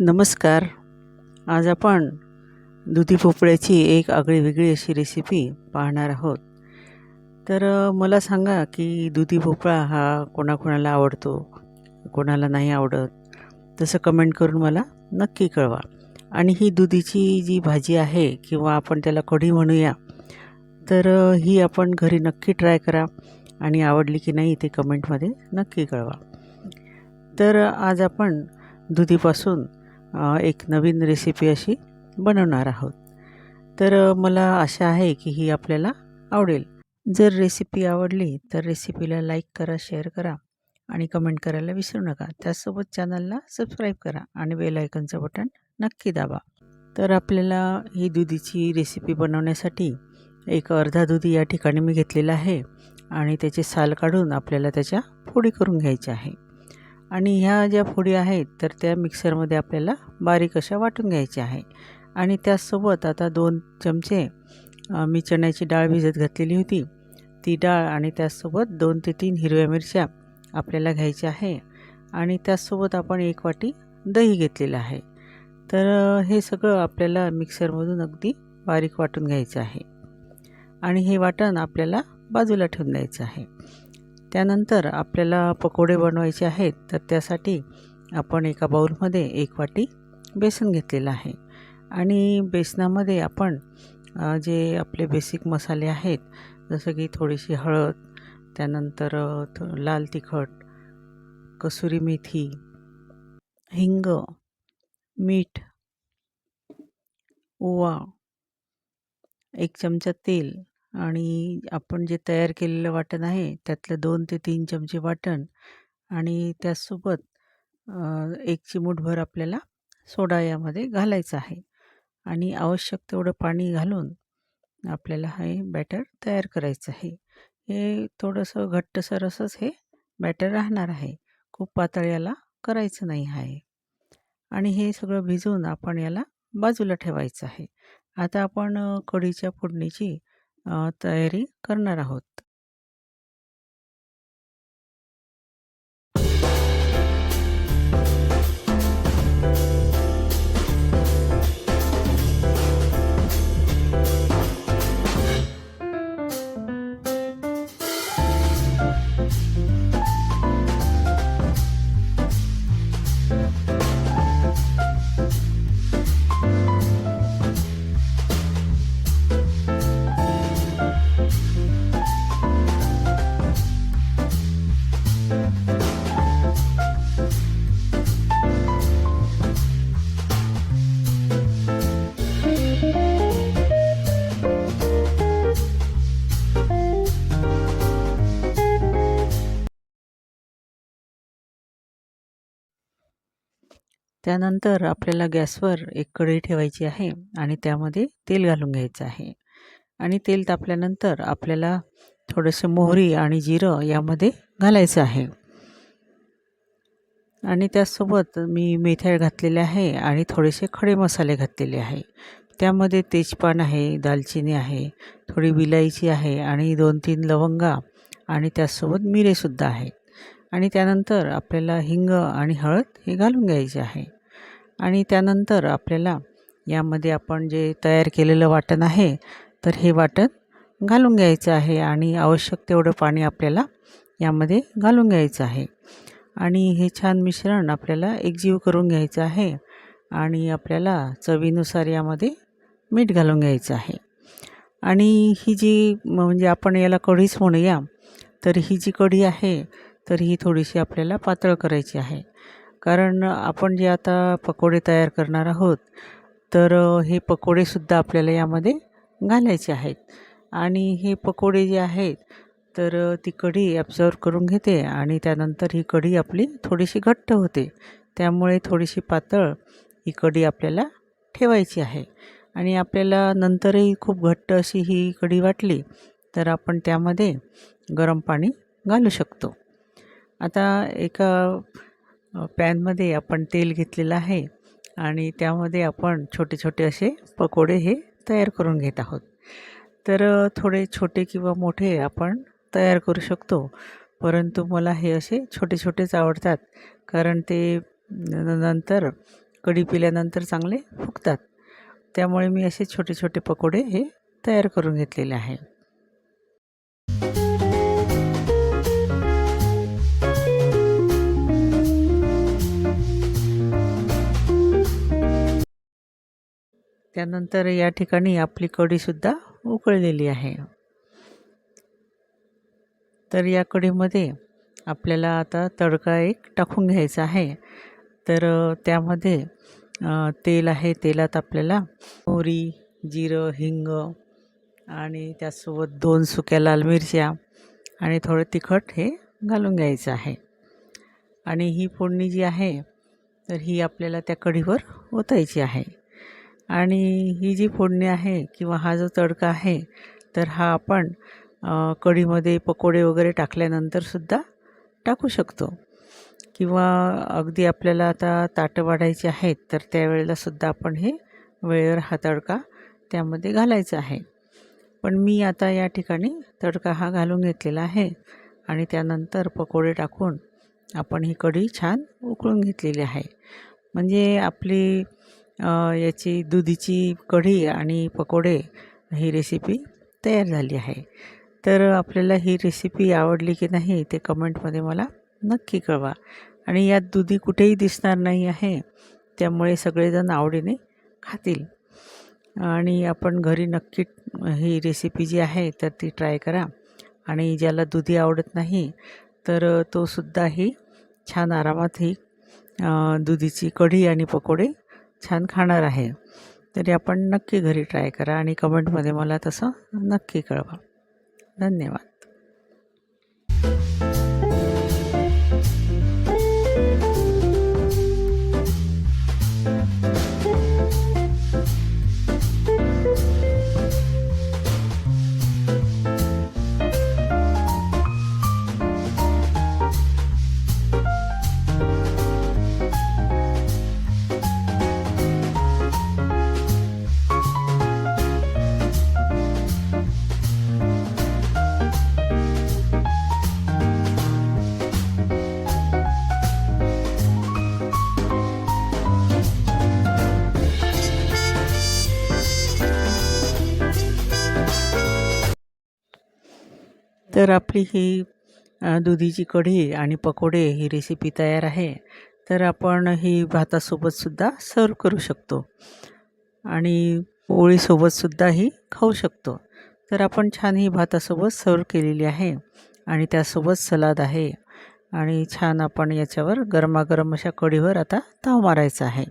नमस्कार. आज आपण दुधी भोपळ्याची एक आगळी वेगळी अशी रेसिपी पाहणार आहोत. तर मला सांगा की दुधी भोपळा हा कोणाकोणाला आवडतो कोणाला नाही आवडत? तसं कमेंट करून मला नक्की कळवा. आणि ही दुधीची जी भाजी आहे किंवा आपण त्याला कढी म्हणूया तर ही आपण घरी नक्की ट्राय करा आणि आवडली की नाही ते कमेंटमध्ये नक्की कळवा. तर आज आपण दुधीपासून एक नवीन रेसिपी अशी बनवणार आहोत. तर मला आशा आहे की ही आपल्याला आवडेल. जर रेसिपी आवडली तर रेसिपीला लाईक करा शेअर करा आणि कमेंट करायला विसरू नका. त्याचसोबत चॅनलला सबस्क्राईब करा आणि बेल आयकनचं बटन नक्की दाबा. तर आपल्याला ही दुधीची रेसिपी बनवण्यासाठी एक अर्धा दुधी या ठिकाणी मी घेतलेला आहे आणि त्याचे साल काढून आपल्याला त्याच्या फोडी करून घ्यायची आहे. आणि ह्या ज्या फोडी आहेत तर त्या मिक्सरमध्ये आपल्याला बारीक अशा वाटून घ्यायच्या आहे. आणि त्याचसोबत आता दोन चमचे मी चण्याची डाळ भिजत घातलेली होती. ती डाळ आणि त्याचसोबत दोन ते तीन हिरव्या मिरच्या आपल्याला घ्यायच्या आहे. आणि त्याचसोबत आपण एक वाटी दही घेतलेलं आहे. तर हे सगळं आपल्याला मिक्सरमधून अगदी बारीक वाटून घ्यायचं आहे. आणि हे वाटण आपल्याला बाजूला ठेवून द्यायचं आहे. त्यानंतर आपल्याला पकोडे बनवायचे आहेत तर त्यासाठी आपण एका बाउलमध्ये एक वाटी बेसन घेतलेलं आहे. आणि बेसनामध्ये आपण जे आपले बेसिक मसाले आहेत जसं की थोडीशी हळद त्यानंतर थो- लाल तिखट कसुरी मेथी हिंग मीठ ओवा एक चमचा तेल आणि आपण जे तयार केलेलं वाटण आहे त्यातलं दोन ते तीन चमचे वाटण आणि त्याचसोबत एक चिमूटभर आपल्याला सोडा यामध्ये घालायचा आहे आणि आवश्यक तेवढं पाणी घालून आपल्याला हे बॅटर तयार करायचं आहे. हे थोडंसं घट्टसर असंच हे बॅटर राहणार आहे. खूप पातळ याला करायचं नाही आहे. आणि हे सगळं भिजवून आपण याला बाजूला ठेवायचं आहे. आता आपण कढीच्या फोडणीची तयारी करणार आहोत. त्यानंतर आपल्याला गॅसवर एक कढई ठेवायची आहे आणि त्यामध्ये तेल घालून घ्यायचं आहे. आणि तेल तापल्यानंतर आपल्याला थोडंसं मोहरी आणि जिरं यामध्ये घालायचं आहे. आणि त्याचसोबत मी मेथ्या घातलेले आहे आणि थोडेसे खडे मसाले घातलेले आहे. त्यामध्ये तेजपान आहे दालचिनी आहे थोडी विलायची आहे आणि दोन तीन लवंगा आणि त्याचसोबत मिरेसुद्धा आहे. आणि त्यानंतर आपल्याला हिंग आणि हळद हे घालून घ्यायचे आहे. आणि त्यानंतर आपल्याला यामध्ये आपण जे तयार केलेलं वाटण आहे तर हे वाटण घालून घ्यायचं आहे आणि आवश्यक तेवढं पाणी आपल्याला यामध्ये घालून घ्यायचं आहे. आणि हे छान मिश्रण आपल्याला एकजीव करून घ्यायचं आहे आणि आपल्याला चवीनुसार यामध्ये मीठ घालून घ्यायचं आहे. आणि ही जी म- म्हणजे आपण याला कढीच म्हणूया तर ही जी कढी आहे तर ही थोडीशी आपल्याला पातळ करायची आहे. कारण आपण जे आता पकोडे तयार करणार आहोत तर हे पकोडेसुद्धा आपल्याला यामध्ये घालायचे आहेत. आणि हे पकोडे जे आहेत तर ती कढी ॲब्झॉर्व करून घेते आणि त्यानंतर ही कढी आपली थोडीशी घट्ट होते. त्यामुळे थोडीशी पातळ ही कढी आपल्याला ठेवायची आहे. आणि आपल्याला नंतरही खूप घट्ट अशी ही कढी वाटली तर आपण त्यामध्ये गरम पाणी घालू शकतो. आता एका पॅनमध्ये आपण तेल घेतलेलं आहे आणि त्यामध्ये आपण छोटे छोटे असे पकोडे हे तयार करून घेत आहोत. तर थोडे छोटे किंवा मोठे आपण तयार करू शकतो परंतु मला हे असे छोटे छोटेच आवडतात कारण ते नंतर कढी पिल्यानंतर चांगले फुगतात. त्यामुळे मी असे छोटे छोटे पकोडे हे तयार करून घेतलेले आहे. त्यानंतर या ठिकाणी आपली कढीसुद्धा उकळलेली आहे. तर या कढीमध्ये आपल्याला आता तडका एक टाकून घ्यायचा आहे. तर त्यामध्ये तेल आहे. तेलात आपल्याला मोहरी जिरं हिंग आणि त्यासोबत दोन सुक्या लाल मिरच्या आणि थोडं तिखट हे घालून घ्यायचं आहे. आणि ही फोडणी जी आहे तर ही आपल्याला त्या कढीवर ओतायची आहे. आणि ही जी फोडणी आहे किंवा हा जो तडका आहे तर हा आपण कढीमध्ये पकोडे वगैरे टाकल्यानंतरसुद्धा टाकू शकतो. किंवा अगदी आपल्याला आता ताटं वाढायची आहेत तर त्यावेळेलासुद्धा आपण हे वेळेवर हा तडका त्यामध्ये घालायचा आहे. पण मी आता या ठिकाणी तडका हा घालून घेतलेला आहे आणि त्यानंतर पकोडे टाकून आपण ही कढी छान उकळून घेतलेली आहे. म्हणजे आपली याची दुधीची कढी आणि पकोडे ही रेसिपी तयार झाली आहे. तर आपल्याला ही रेसिपी आवडली की नाही ते कमेंटमध्ये मला नक्की कळवा. आणि यात दुधी कुठेही दिसणार नाही आहे त्यामुळे सगळेजण आवडीने खातील. आणि आपण घरी नक्की ही रेसिपी जी आहे तर ती ट्राय करा. आणि ज्याला दुधी आवडत नाही तर तो सुद्धा ही छान आरामात ही दुधीची कढी आणि पकोडे छान खाणार आहे. तरी आपण नक्की घरी ट्राय करा आणि कमेंटमध्ये मला तसं नक्की कळवा. धन्यवाद. तर आपली ही दुधीची कढी आणि पकोडे ही रेसिपी तयार आहे. तर आपण ही भातासोबतसुद्धा सर्व करू शकतो. आणि पोळीसोबतसुद्धा ही खाऊ शकतो. तर आपण छान ही भातासोबत सर्व केलेली आहे आणि त्यासोबत सलाद आहे. आणि छान आपण याच्यावर गरमागरम अशा कढीवर आता ताव मारायचा आहे.